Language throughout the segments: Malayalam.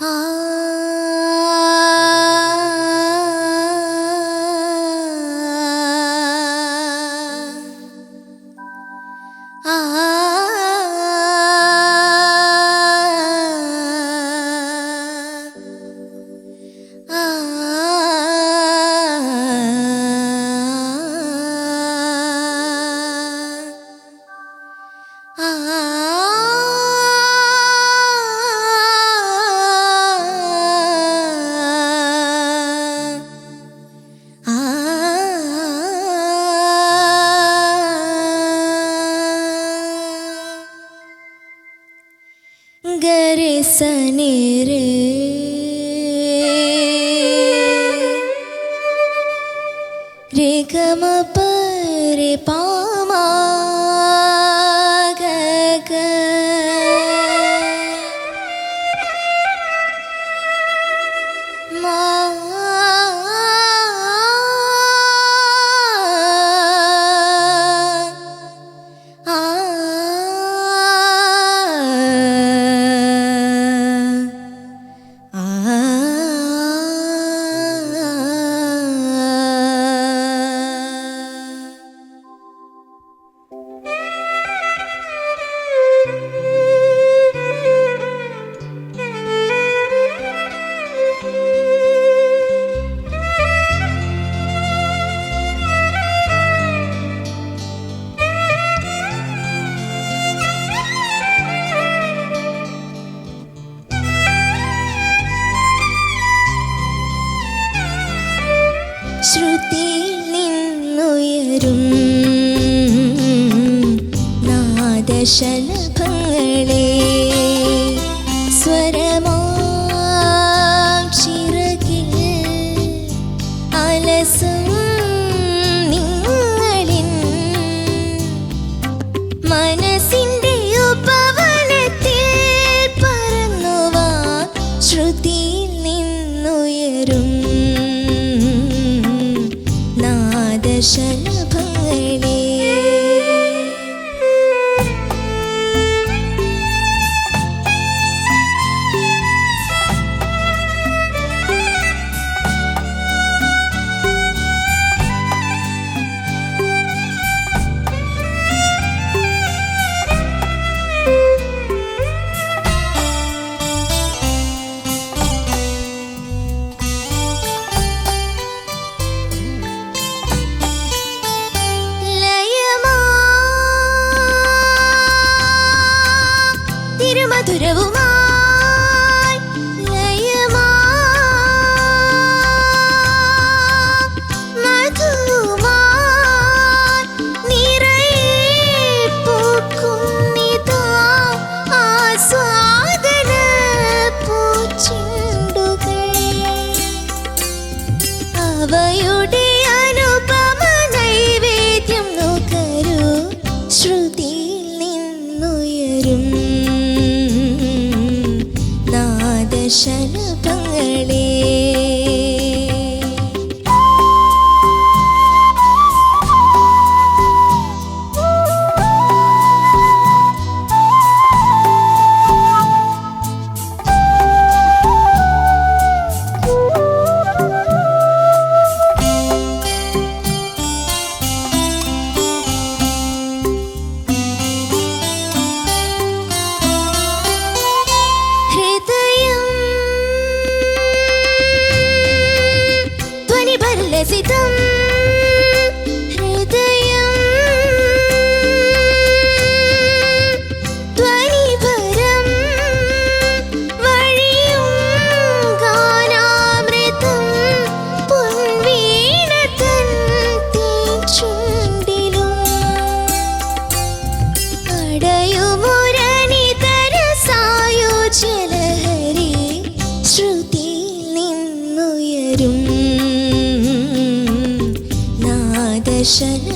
啊。ಸನೇರೇ ദശലഭങ്ങളെ സ്വരമാം ചിറകിൽ അലസും നിങ്ങളിൻ മനസ്സിന്റെ ഉപവനത്തിൽ പറന്നുവാ ശ്രുതിയിൽ നിന്നുയരും. നാദശല മധുരവും 夜深。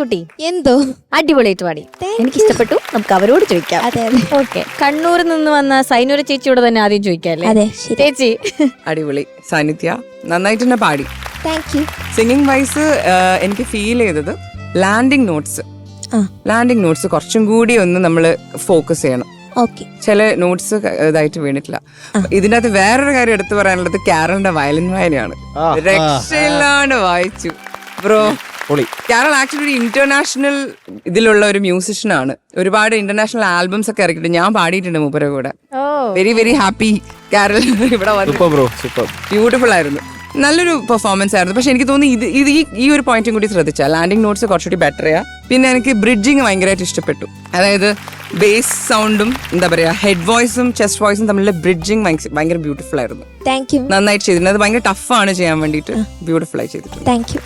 കുട്ടി. എന്തോ? അടിപൊളിയായിട്ട് പാടി. എനിക്ക് ഇഷ്ടപ്പെട്ടു നമുക്ക് അവരോട് ചോദിക്കാം. അതെ ഓക്കെ കണ്ണൂരിൽ നിന്ന് വന്ന സൈനൂര ചേച്ചിയോട് തന്നെ ആദ്യം ചോദിക്കാം അതെ ചേച്ചി. അടിപൊളി. സാന്നിധ്യ നന്നായിട്ട് തന്നെ പാടി. താങ്ക് യു സിംഗിങ് വൈസ് എനിക്ക് ഫീൽ ചെയ്തത് ലാൻഡിങ് നോട്ട്സ് ആ. ലാൻഡിങ് നോട്ട്സ് കുറച്ചും കൂടി ഒന്ന് നമ്മൾ ഫോക്കസ് ചെയ്യണം. ഓക്കെ ചില നോട്ട്സ് ഇതായിട്ട് വീണിട്ടില്ല. ഇതിനകത്ത് വേറൊരു കാര്യം എടുത്തു പറയാനുള്ളത് കാരലിന്റെ വയലിൻ വായനയാണ്. രക്ഷയില്ലാണ്ട് വായിച്ചു. ബ്രോ പൊളി. കാരൽ ആക്ച്വലി ഒരു ഇന്റർനാഷണൽ ഇതിലുള്ള ഒരു മ്യൂസിഷ്യൻ ആണ്. ഒരുപാട് ഇന്റർനാഷണൽ ആൽബംസ് ഒക്കെ ഇറക്കിയിട്ട് ഞാൻ പാടിയിട്ടുണ്ട് മൂപ്പര കൂടെ. ഓ. വെരി വെരി ഹാപ്പി കാരൽ ഇവിടെ ബ്യൂട്ടിഫുൾ ആയിരുന്നു. നല്ലൊരു പെർഫോമൻസ് ആയിരുന്നു. പക്ഷെ എനിക്ക് തോന്നി ഇത് ഇത് ഈ ഈ ഒരു പോയിന്റും കൂടി ശ്രദ്ധിച്ചാൽ ലാൻഡിംഗ് നോട്ട്സ് കുറച്ചുകൂടി ബെറ്റർ ചെയ്യാ. പിന്നെ എനിക്ക് ബ്രിഡ്ജിങ് ഭയങ്കരമായിട്ട് ഇഷ്ടപ്പെട്ടു. അതായത് ബേസ് സൗണ്ടും എന്താ പറയാ ഹെഡ് വോയിസും ചെസ്റ്റ് വോയിസും തമ്മിലുള്ള ബ്രിഡ്ജിങ് ഭയങ്കര ബ്യൂട്ടിഫുൾ ആയിരുന്നു. താങ്ക് യു നന്നായിട്ട് ചെയ്തിട്ടുണ്ട്. അത് ഭയങ്കര ടഫാണ് ചെയ്യാൻ വേണ്ടിട്ട് ബ്യൂട്ടിഫുൾ ആയി ചെയ്തിട്ടുണ്ട്. Thank you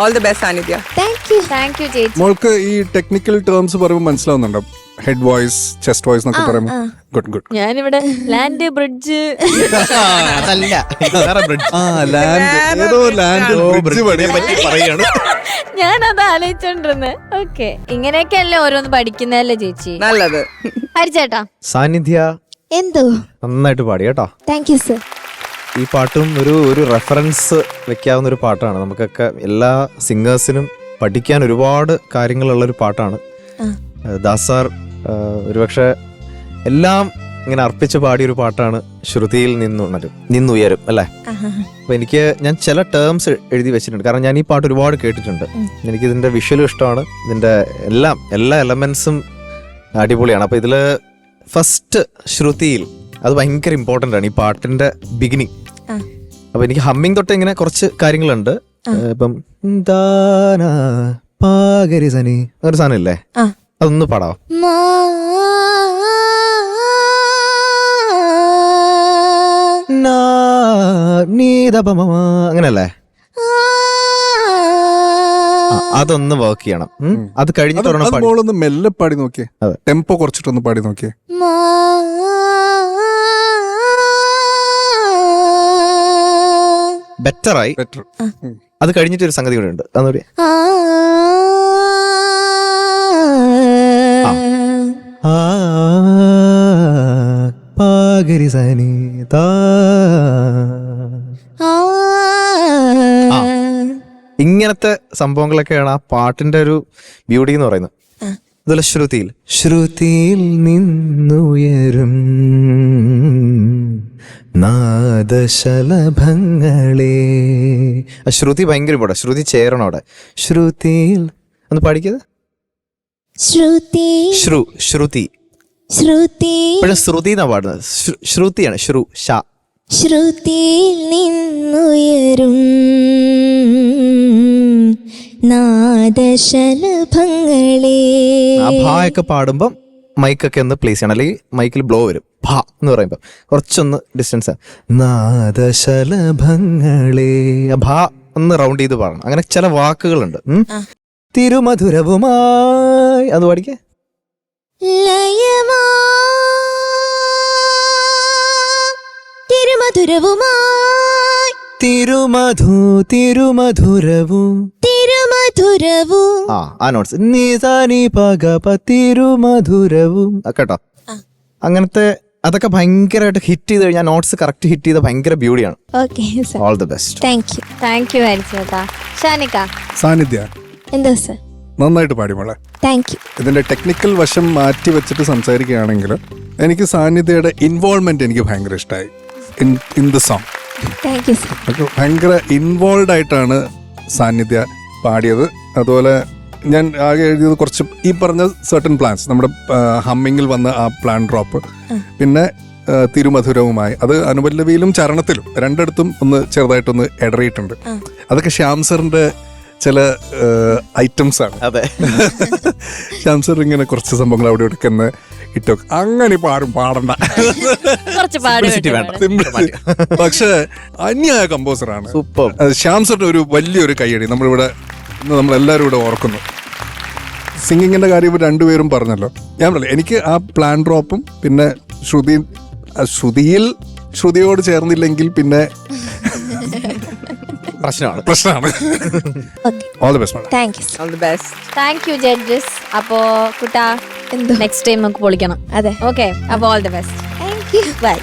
all the best Sannidhya thank you thank you മോൾക്ക് ഈ ടെക്നിക്കൽ ടേംസ് പറയുമ്പോൾ മനസ്സിലാവുന്നുണ്ടോ? ഹെഡ് വോയിസ് ചെസ്റ്റ് വോയിസ് എന്നൊക്കെ പറയുമ്പോൾ ഗുഡ് ഗുഡ് ഞാനിവിടെ ലാൻഡ് ബ്രിഡ്ജ് അതല്ല. വേറെ ബ്രിഡ്ജ് ആ ലാൻഡ് ഏതോ ലാൻഡ് ബ്രിഡ്ജ് പറ്റി പറയാണ്. ഞാനത് ആലോചിച്ചോണ്ടിരുന്നത് ഓക്കെ ഇങ്ങനെയൊക്കെയല്ലേ ഓരോന്ന് പഠിക്കുന്നല്ലേ ചേച്ചി? നല്ലത്. ഹരിച്ചേട്ടാ. സാന്നിധ്യ എന്തോ? നന്നായിട്ട് പാടി കേട്ടോ. താങ്ക് യു സർ ഈ പാട്ടും ഒരു ഒരു റെഫറൻസ് വെക്കാവുന്ന ഒരു പാട്ടാണ്. നമുക്കൊക്കെ എല്ലാ സിംഗേഴ്സിനും പഠിക്കാൻ ഒരുപാട് കാര്യങ്ങളുള്ള ഒരു പാട്ടാണ്. ആ. ഒരുപക്ഷെ എല്ലാം ഇങ്ങനെ അർപ്പിച്ച് പാടിയ ഒരു പാട്ടാണ് ശ്രുതിയിൽ നിന്നുണരും നിന്നുയരും അല്ലേ? അപ്പൊ എനിക്ക് ഞാൻ ചില ടേംസ് എഴുതി വെച്ചിട്ടുണ്ട്. കാരണം ഞാൻ ഈ പാട്ട് ഒരുപാട് കേട്ടിട്ടുണ്ട്. എനിക്ക് ഇതിന്റെ വിഷ്വലും ഇഷ്ടമാണ്. ഇതിന്റെ എല്ലാം എല്ലാ എലമെന്റ്സും അടിപൊളിയാണ്. അപ്പൊ ഇതിൽ ഫസ്റ്റ് ശ്രുതിയിൽ അത് ഭയങ്കര ഇമ്പോർട്ടന്റ് ആണ് ഈ പാട്ടിന്റെ ബിഗിനിങ്. അപ്പൊ എനിക്ക് ഹമ്മിങ് തൊട്ട് ഇങ്ങനെ കുറച്ച് കാര്യങ്ങളുണ്ട്. ഇപ്പം പാകരി സനി അങ്ങനെ സാധനം ഇല്ലേ അതൊന്ന് പാടാം. അങ്ങനല്ലേ അതൊന്ന് വർക്ക് ചെയ്യണം. അത് കഴിഞ്ഞിട്ട് മെല്ലെ പാടി നോക്കിയേ. അതെ. ടെമ്പോ കുറച്ചിട്ടൊന്ന് പാടി നോക്കിയേ. ബെറ്ററായി ബെറ്റർ അത് കഴിഞ്ഞിട്ട് ഒരു സംഗതി കൂടെ ഉണ്ട്. അതൊന്നുകൂടി പാകരി സനി ആ. ഇങ്ങനത്തെ സംഭവങ്ങളൊക്കെയാണ് ആ പാട്ടിന്റെ ഒരു ബ്യൂട്ടി എന്ന് പറയുന്നത്. അതുപോലെ ശ്രുതിയിൽ. ശ്രുതിയിൽ നിന്നുയരും നാദശലഭങ്ങളെ. ശ്രുതി ഭയങ്കര ഇവിടെ ശ്രുതി ചേരണം അവിടെ. ശ്രുതിയിൽ ഒന്ന് പഠിക്കത് ശ്രുതി. ശ്രു ശ്രുതി. ശ്രുതി. ഇപ്പോഴും ശ്രുതി എന്നാ പാടുന്നത്? ശ്രു- ശ്രുതിയാണ്. ശ്രു ഷ ശ്രുതിയിൽ നിന്നുയരും നാദശലഭങ്ങളെ. ആ പാടുമ്പം മൈക്കൊക്കെ ഒന്ന് പ്ലേസ് ചെയ്യണം. അല്ലെങ്കിൽ മൈക്കിൽ ബ്ലോ വരും. ഭ എന്ന് പറയുമ്പോൾ കുറച്ചൊന്ന് ഡിസ്റ്റൻസ്. നാദശലഭങ്ങളെ. ആ ഭാ ഒന്ന് റൗണ്ട് ചെയ്ത് പാടണം. അങ്ങനെ ചില വാക്കുകളുണ്ട്. ഉം. തിരുമധുരവുമായി. അത് പാടിക്കേ? തിരുമധുരവുമായി തിരുമധു തിരുമധുരവു. തിരുമധുരവു. ആ ആ നോട്ട്സ് നിസാനി പഗപ തിരുമധുരവും. ആ, കേട്ടോ. അങ്ങനത്തെ അതൊക്കെ ഭയങ്കരമായിട്ട് ഹിറ്റ് ചെയ്ത് കഴിഞ്ഞാൽ നോട്ട്സ് കറക്റ്റ് ഹിറ്റ് ചെയ്ത ഭയങ്കര ബ്യൂട്ടിയാണ് okay sir all the best thank you thank you ഹരിച്ചേട്ടാ ഷാനിക്ക സാന്നിധ്യ. എന്താ സർ നന്നായിട്ട് പാടി മോളെ. താങ്ക് യു ഇതിന്റെ ടെക്നിക്കൽ വശം മാറ്റി വെച്ചിട്ട് സംസാരിക്കുകയാണെങ്കിൽ എനിക്ക് സാന്നിധ്യയുടെ ഇൻവോൾവ്മെന്റ് എനിക്ക് ഭയങ്കര ഇഷ്ടമായി in the song thank you ഭയങ്കര ഇൻവോൾവ് ആയിട്ടാണ് സാന്നിധ്യ പാടിയത്. അതുപോലെ ഞാൻ ആകെ എഴുതിയത് കുറച്ച് ഈ പറഞ്ഞ സർട്ടൻ പ്ലാൻസ് നമ്മുടെ ഹമ്മിങ്ങിൽ വന്ന ആ പ്ലാൻ ഡ്രോപ്പ് പിന്നെ തിരുമധുരവുമായി. അത് അനുപല്ലവിയിലും ചരണത്തിലും രണ്ടിടത്തും ഒന്ന് ചെറുതായിട്ടൊന്ന് ഇടറിയിട്ടുണ്ട് അതൊക്കെ ശ്യാം സാറിന്റെ ചില ഐറ്റംസ് ആണ് അതെ. ഷംസർ ഇങ്ങനെ കുറച്ച് സംഭവങ്ങൾ അവിടെ എടുക്കുന്ന ഇട്ടോ അങ്ങനെ പാടും പാടണ്ട. കുറച്ച് പാട് Simplicity വേണ്ട. Simple. പക്ഷേ അന്യായ കമ്പോസറാണ്. സൂപ്പർ. അത് ശ്യാം സാറിന്റെ ഒരു വലിയൊരു കൈയടി നമ്മളിവിടെ ഇന്ന് നമ്മളെല്ലാവരും ഇവിടെ ഓർക്കുന്നു. സിംഗിങ്ങിന്റെ കാര്യം രണ്ടുപേരും പറഞ്ഞല്ലോ. ഞാൻ പറഞ്ഞില്ല എനിക്ക് ആ പ്ലാൻ ഡ്രോപ്പും പിന്നെ ശ്രുതി ശ്രുതിയിൽ ശ്രുതിയോട് ചേർന്നില്ലെങ്കിൽ പിന്നെ പ്രശ്നമാണ്. പ്രശ്നമാണ്. Okay all the best thank you all the best thank you judges അപ്പോ കുട്ടാ എന്ത്? നെക്സ്റ്റ് ടൈം നമുക്ക് പൊളിക്കണം. അതെ. ഓക്കെ അപ്പോൾ all the best thank you bye